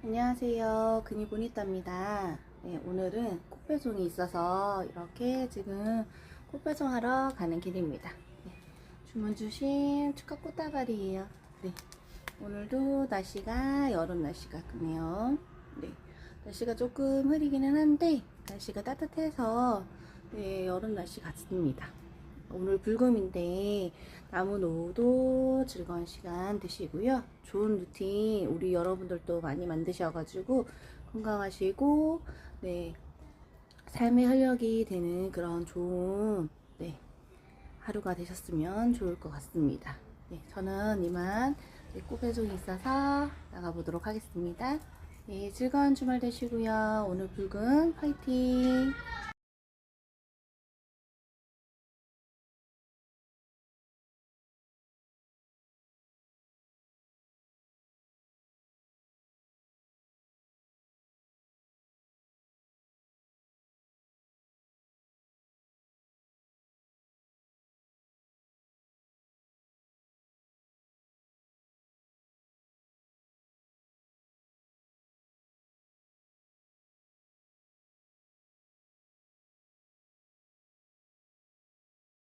안녕하세요. 근이보니따입니다. 네, 오늘은 꽃배송이 있어서 이렇게 지금 꽃배송하러 가는 길입니다. 네, 주문 주신 축하 꽃다발이에요. 네, 오늘도 날씨가 여름 날씨 같네요. 네, 날씨가 조금 흐리기는 한데 날씨가 따뜻해서 네, 여름 날씨 같습니다. 오늘 불금인데 나무 노도 즐거운 시간 되시고요. 좋은 루틴 우리 여러분들도 많이 만드셔가지고 건강하시고 네 삶의 활력이 되는 그런 좋은 네 하루가 되셨으면 좋을 것 같습니다. 네 저는 이만 이제 꽃 배송이 있어서 나가보도록 하겠습니다. 네 즐거운 주말 되시고요. 오늘 불금 파이팅!